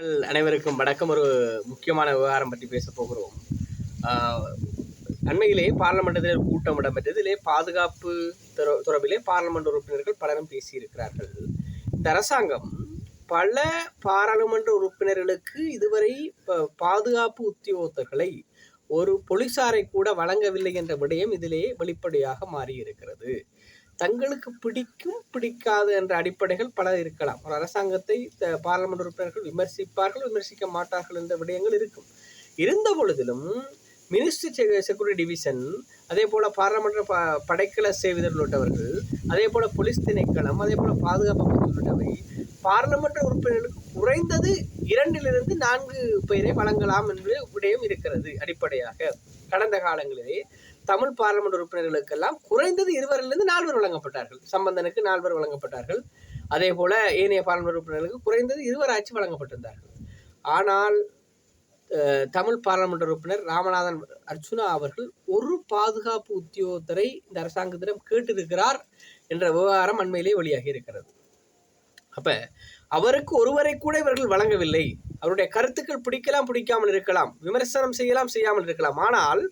அனைவருக்கும் வணக்கம். ஒரு முக்கியமான விவகாரம் பற்றி பேச போகிறோம். அண்மையிலே பார்லமெண்டத்தில் ஒரு கூட்டம் இடம்பெற்றது. இதிலே பாதுகாப்பு தொடர்பிலே பார்லமெண்ட் உறுப்பினர்கள் பலரும் பேசியிருக்கிறார்கள். இந்த அரசாங்கம் பல பாராளுமன்ற உறுப்பினர்களுக்கு இதுவரை பாதுகாப்பு உத்தியோகத்தர்களை ஒரு போலீசாரை கூட வழங்கவில்லை என்ற விடயம் இதிலே வெளிப்படையாக மாறியிருக்கிறது. தங்களுக்கு பிடிக்கும் பிடிக்காது என்ற அடிப்படைகள் பல இருக்கலாம். ஒரு அரசாங்கத்தை பாராளுமன்ற உறுப்பினர்கள் விமர்சிப்பார்கள் விமர்சிக்க மாட்டார்கள் என்ற விடயங்கள் இருக்கும். இருந்த பொழுதிலும் மினிஸ்ட்ரி செக்யூரிட்டி டிவிஷன் அதே போல பாராளுமன்ற ப படைக்கல சேவிதர் உள்ளிட்டவர்கள் அதே போல போலீஸ் திணைக்களம் அதே போல பாதுகாப்பு அமைச்சர் உள்ளிட்டவை பாராளுமன்ற உறுப்பினர்களுக்கு குறைந்தது இரண்டிலிருந்து நான்கு பேரை வழங்கலாம் என்று விடயம் இருக்கிறது அடிப்படையாக. கடந்த காலங்களிலே தமிழ் பார்லமெண்ட் உறுப்பினர்களுக்கெல்லாம் குறைந்தது இருவரிலிருந்து நால்வர் வழங்கப்பட்டார்கள். சம்பந்தனுக்கு நால்வர் வழங்கப்பட்டார்கள். அதே போல ஏனைய பார்லமெண்ட் உறுப்பினர்களுக்கு குறைந்தது இருவர் ஆட்சி வழங்கப்பட்டிருந்தார்கள். ஆனால் தமிழ் பாராளுமன்ற உறுப்பினர் ராமநாதன் அர்ச்சுனா அவர்கள் ஒரு பாதுகாப்பு உத்தியோகத்தரை இந்த அரசாங்கத்திடம் கேட்டிருக்கிறார் என்ற விவகாரம் அண்மையிலே வெளியாகி இருக்கிறது. அப்ப அவருக்கு ஒருவரை கூட இவர்கள் வழங்கவில்லை. அவருடைய கருத்துக்கள் பிடிக்கலாம் பிடிக்காமல் இருக்கலாம் விமர்சனம் செய்யலாம் செய்யாமல் இருக்கலாம். ஆனால்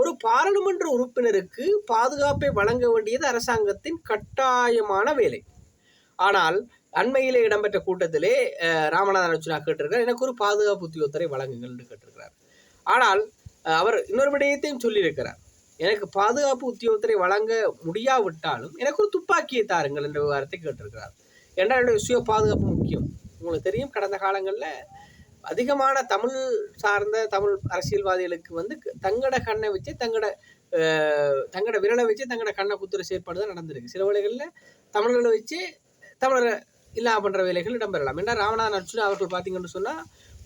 ஒரு பாராளுமன்ற உறுப்பினருக்கு பாதுகாப்பை வழங்க வேண்டியது அரசாங்கத்தின் கட்டாயமான வேலை. ஆனால் அண்மையிலே இடம்பெற்ற கூட்டத்திலே ராமநாதன் அர்ச்சுனா கேட்டிருக்கிறார் எனக்கு ஒரு பாதுகாப்பு உத்தியோகத்தரை வழங்குங்கள் என்று கேட்டிருக்கிறார். ஆனால் அவர் இன்னொரு விடயத்தையும் சொல்லியிருக்கிறார். எனக்கு பாதுகாப்பு உத்தியோகத்தரை வழங்க முடியாவிட்டாலும் எனக்கு ஒரு துப்பாக்கியை தாருங்கள் என்ற விவகாரத்தை கேட்டிருக்கிறார். என்றால் என்னுடைய சுய பாதுகாப்பு முக்கியம்? உங்களுக்கு தெரியும் கடந்த காலங்களில் அதிகமான தமிழ் சார்ந்த தமிழ் அரசியல்வாதிகளுக்கு வந்து தங்கட கண்ணை வச்சு தங்கட தங்கட விரலை வச்சு தங்கட கண்ணை குத்துற செயற்பாடு தான் நடந்திருக்கு. சில வேளைகளில் தமிழர்களை வச்சு தமிழரை இல்லா பண்ணுற வேலைகள் இடம்பெறலாம். ஏன்னா ராமநாதன் அர்ஜுன் அவர்கள் பார்த்தீங்கன்னு சொன்னால்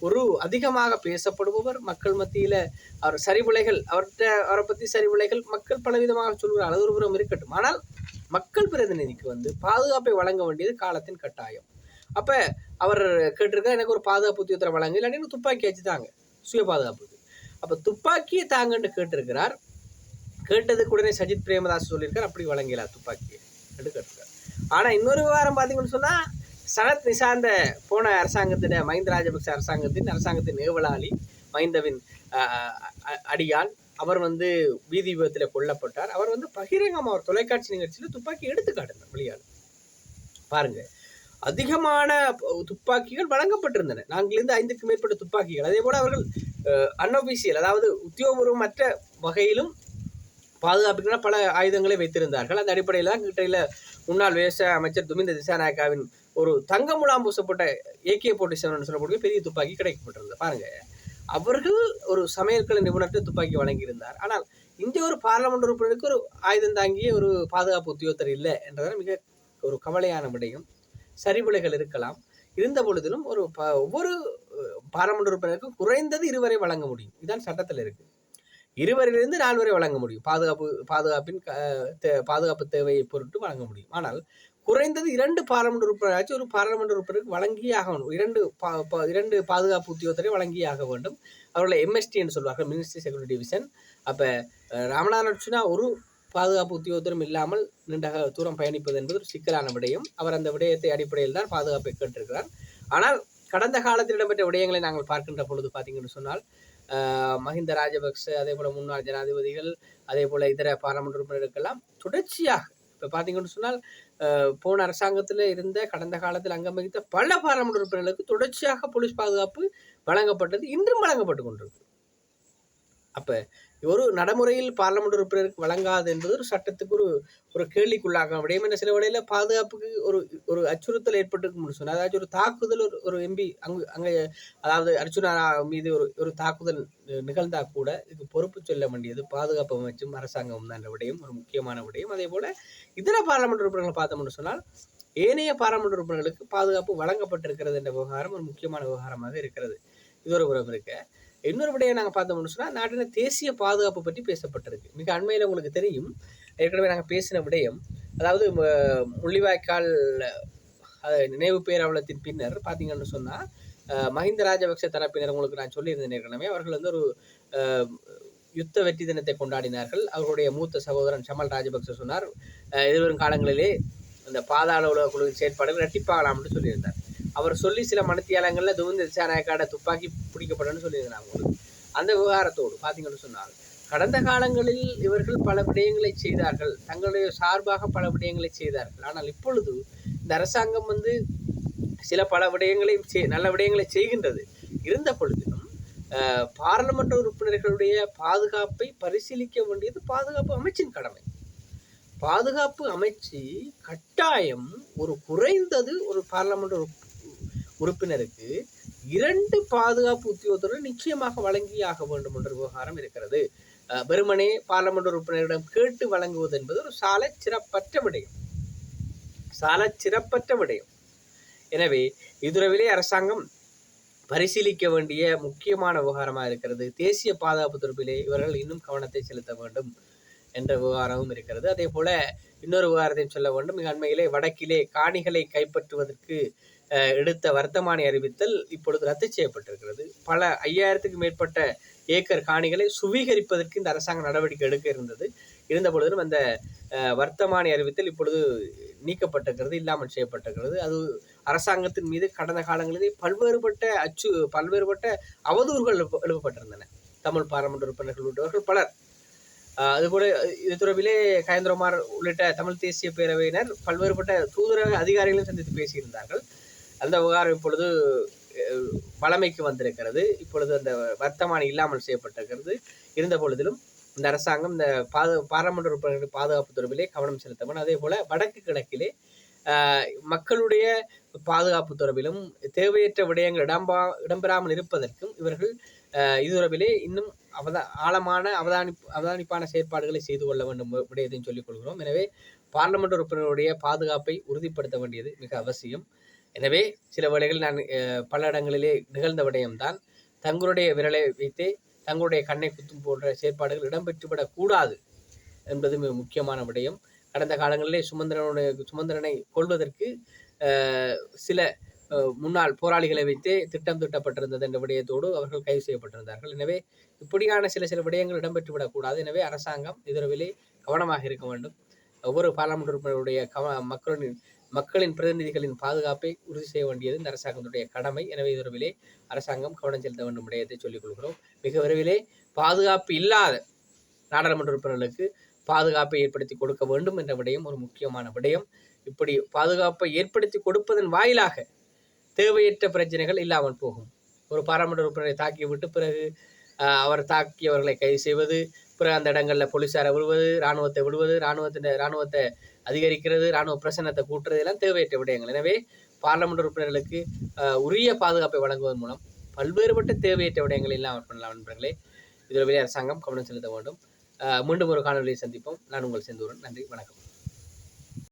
ஒரு அதிகமாக பேசப்படுபவர் மக்கள் மத்தியில் அவர் சரிவுலைகள் அவர்கிட்ட அவரை பற்றி சரிவுலைகள் மக்கள் பலவிதமாக சொல்கிறார் அது ஒரு புறம் இருக்கட்டும். ஆனால் மக்கள் பிரதிநிதிக்கு வந்து பாதுகாப்பை வழங்க வேண்டியது காலத்தின் கட்டாயம். அப்போ அவர் கேட்டிருக்கா எனக்கு ஒரு பாதுகாப்பு உத்தியோகத்தரை வழங்க இல்லாட்டி துப்பாக்கி வச்சு தாங்க. சுய பாதுகாப்புக்கு அப்போ துப்பாக்கியை தாங்கன்னு கேட்டிருக்கிறார். கேட்டதுக்கு உடனே சஜித் பிரேமதாஸ் சொல்லியிருக்கார் அப்படி வழங்கலாம் துப்பாக்கியை என்று கேட்டிருக்கார். ஆனால் இன்னொரு விவகாரம் பார்த்தீங்கன்னு சொன்னால் சரத் நிசாந்த போன அரசாங்கத்தின் மஹிந்த ராஜபக்ச அரசாங்கத்தின் அரசாங்கத்தின் ஏவலாளி மஹிந்தவின் அடியால் அவர் வந்து வீதி விபத்தில் கொல்லப்பட்டார். அவர் வந்து பகிரங்கமாக ஒரு தொலைக்காட்சி நிகழ்ச்சியில் துப்பாக்கி எடுத்து காட்டினார் வெளியால் பாருங்கள் அதிகமான துப்பாக்கிகள் வழங்கப்பட்டிருந்தன. நான்கிலிருந்து ஐந்துக்கு மேற்பட்ட துப்பாக்கிகள். அதே போல அவர்கள் அன்அபிஷியல் அதாவது உத்தியோகபூர்வமற்ற வகையிலும் பாதுகாப்புக்கான பல ஆயுதங்களை வைத்திருந்தார்கள். அந்த அடிப்படையில் தான் கிட்டையில் முன்னாள் விவசாய அமைச்சர் துமிந்த திசாநாயக்காவின் ஒரு தங்க முலாம் பூசப்பட்ட ஏகே போட்டி செவன் சொல்லக்கூடிய பெரிய துப்பாக்கி கிடைக்கப்பட்டிருந்தது. பாருங்க. அவர்கள் ஒரு சமையல்கலை நிபுணர்கிட்ட துப்பாக்கி வழங்கியிருந்தார். ஆனால் இந்த ஒரு பாராளுமன்ற உறுப்பினருக்கு ஒரு ஆயுதம் தாங்கிய ஒரு பாதுகாப்பு உத்தியோகத்தர் இல்லை என்றதால் மிக ஒரு கவலையான விடயம். சரிவுலைகள் இருக்கலாம். இருந்த பொழுதிலும் ஒரு ப ஒவ்வொரு பாராளுமன்ற உறுப்பினருக்கும் குறைந்தது இருவரை வழங்க முடியும். இதுதான் சட்டத்தில் இருக்கு. இருவரிலிருந்து நால்வரை வழங்க முடியும். பாதுகாப்பு பாதுகாப்பின் க- தே- பாதுகாப்பு தேவையை பொருட்டு வழங்க முடியும். ஆனால் குறைந்தது இரண்டு பாராளுமன்ற உறுப்பினராச்சும் ஒரு பாராளுமன்ற உறுப்பினருக்கு வழங்கியே ஆக வேண்டும். இரண்டு பா- பா- இரண்டு பாதுகாப்பு உத்தியோகத்தரை வழங்கியே ஆக வேண்டும். அவர்களை எம்எஸ்டி என்று சொல்வார்கள். மினிஸ்ட்ரி செக்யூரிட்டி டிவிஷன் அப்போ ராமநாதன் ஒரு பாதுகாப்பு உத்தியோகத்தரும் இல்லாமல் நீண்ட தூரம் பயணிப்பது என்பது ஒரு சிக்கலான விடயம். அவர் அந்த விடயத்தை அடிப்படையில் தான் பாதுகாப்பை கேட்டிருக்கிறார். ஆனால் கடந்த காலத்தில் இடம்பெற்ற விடயங்களை நாங்கள் பார்க்கின்ற பொழுது பார்த்தீங்கன்னு சொன்னால் மஹிந்த ராஜபக்ச அதே போல முன்னாள் ஜனாதிபதிகள் அதே போல இதர பாராளுமன்ற உறுப்பினருக்கெல்லாம் தொடர்ச்சியாக இப்போ பார்த்தீங்கன்னு சொன்னால் போன அரசாங்கத்தில் இருந்த கடந்த காலத்தில் அங்கம் வகித்த பல பாராளுமன்ற உறுப்பினர்களுக்கு தொடர்ச்சியாக போலீஸ் பாதுகாப்பு வழங்கப்பட்டது இன்றும் வழங்கப்பட்டு கொண்டிருக்கு அப்போ ஒரு நடைமுறையில் பார்லமெண்ட் உறுப்பினருக்கு வழங்காது என்பது ஒரு சட்டத்துக்கு ஒரு ஒரு கேள்விக்குள்ளாக விடயம் என்ன? சில வேளையில் பாதுகாப்புக்கு ஒரு ஒரு அச்சுறுத்தல் ஏற்பட்டிருக்கும்னு சொன்னால் அதாவது ஒரு தாக்குதல் ஒரு ஒரு எம்பி அங்கு அங்கே அதாவது அர்ச்சுனா மீது ஒரு ஒரு தாக்குதல் நிகழ்ந்தா கூட இதுக்கு பொறுப்பு சொல்ல வேண்டியது பாதுகாப்பு அமைச்சும் அரசாங்கமும் தான் என்ற விடயம். ஒரு முக்கியமான விடயம். அதே போல் இதர பாராளுமன்ற உறுப்பினர்களை பார்த்தோம்னு சொன்னால் ஏனைய பாராளுமன்ற உறுப்பினர்களுக்கு பாதுகாப்பு வழங்கப்பட்டிருக்கிறது என்ற விவகாரம் ஒரு முக்கியமான விவகாரமாக இருக்கிறது. இது ஒரு புறம் இருக்க. இன்னொரு விடையை நாங்கள் பார்த்தோம்னு சொன்னால் நாட்டின் தேசிய பாதுகாப்பு பற்றி பேசப்பட்டிருக்கு. மிக அண்மையில் உங்களுக்கு தெரியும். ஏற்கனவே நாங்கள் பேசின விடயம். அதாவது முள்ளிவாய்க்கால் நினைவு பேரவலத்தின் பின்னர் பார்த்தீங்கன்னு சொன்னால் மஹிந்த ராஜபக்ச தரப்பினர் உங்களுக்கு நான் சொல்லியிருந்தேன் ஏற்கனவே. அவர்கள் வந்து ஒரு யுத்த வெற்றி தினத்தை கொண்டாடினார்கள். அவர்களுடைய மூத்த சகோதரன் சமல் ராஜபக்ச சொன்னார் எதிர்வரும் காலங்களிலே இந்த பாதாள உலக குழுவின் செயற்பாடுகள் இரட்டிப்பாகலாம் சொல்லியிருந்தார். அவர் சொல்லி சில மனத்தியாலங்களில் துவந்த திசாநாயக்காட துப்பாக்கி பிடிக்கப்படணும்னு சொல்லியிருக்கிறாங்க. உங்களுக்கு அந்த விவகாரத்தோடு பார்த்தீங்கன்னு சொன்னால் கடந்த காலங்களில் இவர்கள் பல விடயங்களை செய்தார்கள். தங்களுடைய சார்பாக பல விடயங்களை செய்தார்கள். ஆனால் இப்பொழுது இந்த அரசாங்கம் வந்து சில பல விடயங்களை நல்ல விடயங்களை செய்கின்றது. இருந்த பொழுதிலும் பாராளுமன்ற உறுப்பினர்களுடைய பாதுகாப்பை பரிசீலிக்க வேண்டியது பாதுகாப்பு அமைச்சின் கடமை. பாதுகாப்பு அமைச்சு கட்டாயம் ஒரு குறைந்தது ஒரு பாராளுமன்ற உறுப்பினருக்கு இரண்டு பாதுகாப்பு உத்தியோகத்துடன் நிச்சயமாக வழங்கியாக வேண்டும் என்ற விவகாரம் இருக்கிறது. வெறுமனே பாராளுமன்ற உறுப்பினரிடம் கேட்டு வழங்குவது என்பது ஒரு சால சிறப்பற்ற விடயம். சால சிறப்பற்ற விடயம். எனவே இதுரவிலே அரசாங்கம் பரிசீலிக்க வேண்டிய முக்கியமான விவகாரமாக இருக்கிறது. தேசிய பாதுகாப்பு தொடர்பிலே இவர்கள் இன்னும் கவனத்தை செலுத்த வேண்டும் என்ற விவகாரமும் இருக்கிறது. அதே போல இன்னொரு விவகாரத்தையும் சொல்ல வேண்டும். மிக அண்மையிலே வடக்கிலே காணிகளை கைப்பற்றுவதற்கு எடுத்த வர்த்தமானி அறிவித்தல் இப்பொழுது ரத்து செய்யப்பட்டிருக்கிறது. பல ஐயாயிரத்துக்கு மேற்பட்ட ஏக்கர் காணிகளை சுவீகரிப்பதற்கு இந்த அரசாங்கம் நடவடிக்கை எடுக்க இருந்தது. இருந்த பொழுதிலும் அந்த வர்த்தமானி அறிவித்தல் இப்பொழுது நீக்கப்பட்டிருக்கிறது இல்லாமல் செய்யப்பட்டிருக்கிறது. அது அரசாங்கத்தின் மீது கடந்த காலங்களிலே பல்வேறுபட்ட அச்சு பல்வேறுபட்ட அவதூறுகள் எழுப்பப்பட்டிருந்தன. தமிழ் பாராளுமன்ற உறுப்பினர்கள் உள்ளவர்கள் பலர். அதுபோல இது தொடர்பிலே கயந்திரமார் உள்ளிட்ட தமிழ் தேசிய பேரவையினர் பல்வேறுபட்ட தூதரக அதிகாரிகளையும் சந்தித்து பேசியிருந்தார்கள். அந்த விவகாரம் இப்பொழுது வளமைக்கு வழமைக்கு வந்திருக்கிறது. இப்பொழுது அந்த வர்த்தமானி இல்லாமல் செய்யப்பட்டிருக்கிறது. இருந்த பொழுதிலும் இந்த அரசாங்கம் இந்த பாது பாராளுமன்ற உறுப்பினர்கள் பாதுகாப்பு தொடர்பிலே கவனம் செலுத்தவும். அதே போல வடக்கு கிழக்கிலே மக்களுடைய பாதுகாப்பு தொடர்பிலும் தேவையற்ற விடயங்கள் இடம்பா இடம்பெறாமல் இருப்பதற்கும் இவர்கள் இது தொடர்பிலே இன்னும் அவதா ஆழமான அவதானிப்பு அவதானிப்பான செயற்பாடுகளை செய்து கொள்ள வேண்டும் விடயத்தையும் சொல்லிக் கொள்கிறோம். எனவே பார்லமெண்ட் உறுப்பினருடைய பாதுகாப்பை உறுதிப்படுத்த வேண்டியது மிக அவசியம். எனவே சில வேளைகள் நான் பல இடங்களிலே நிகழ்ந்த விடயம்தான். தங்களுடைய விரலை வைத்தே தங்களுடைய கண்ணை குத்தும் போன்ற செயற்பாடுகள் இடம்பெற்றுவிடக்கூடாது என்பது மிக முக்கியமான விடயம். கடந்த காலங்களிலே சுமந்திரனுடைய சுமந்திரனை கொள்வதற்கு சில முன்னாள் போராளிகளை வைத்தே திட்டம் திட்டப்பட்டிருந்தது என்ற விடயத்தோடு அவர்கள் கைது செய்யப்பட்டிருந்தார்கள். எனவே இப்படியான சில சில விடயங்கள் இடம்பெற்று விடக்கூடாது எனவே அரசாங்கம் இதரவிலே கவனமாக இருக்க வேண்டும். ஒவ்வொரு பாராளுமன்ற உறுப்பினருடைய கவ மக்களின் மக்களின் பிரதிநிதிகளின் பாதுகாப்பை உறுதி செய்ய வேண்டியது இந்த அரசாங்கத்துடைய கடமை. எனவே இதுவிலே அரசாங்கம் கவனம் செலுத்த வேண்டும் விடயத்தை சொல்லிக் கொள்கிறோம். மிக விரைவிலே பாதுகாப்பு இல்லாத நாடாளுமன்ற உறுப்பினர்களுக்கு பாதுகாப்பை ஏற்படுத்தி கொடுக்க வேண்டும் என்ற விடயம் ஒரு முக்கியமான விடயம். இப்படி பாதுகாப்பை ஏற்படுத்தி கொடுப்பதன் வாயிலாக தேவையற்ற பிரச்சனைகள் இல்லாமல் போகும். ஒரு பாராளுமன்ற உறுப்பினரை தாக்கிவிட்டு பிறகு அவர் தாக்கியவர்களை கைது செய்வது பிற அந்த இடங்களில் போலீஸாரை விடுவது இராணுவத்தை விடுவது இராணுவத்தின் இராணுவத்தை அதிகரிக்கிறது இராணுவ பிரசனத்தை கூட்டுறது எல்லாம் தேவையற்ற விடயங்கள். எனவே பாராளுமன்ற உறுப்பினர்களுக்கு உரிய பாதுகாப்பை வழங்குவதன் மூலம் பல்வேறுபட்ட தேவையற்ற விடயங்கள் இல்லாமல் பண்ணலாம் நண்பர்களே. இதில் வெளியே அரசாங்கம் கவனம் செலுத்த வேண்டும். மீண்டும் ஒரு காணொலியை சந்திப்போம். நான் உங்கள் செந்தூரன். நன்றி வணக்கம்.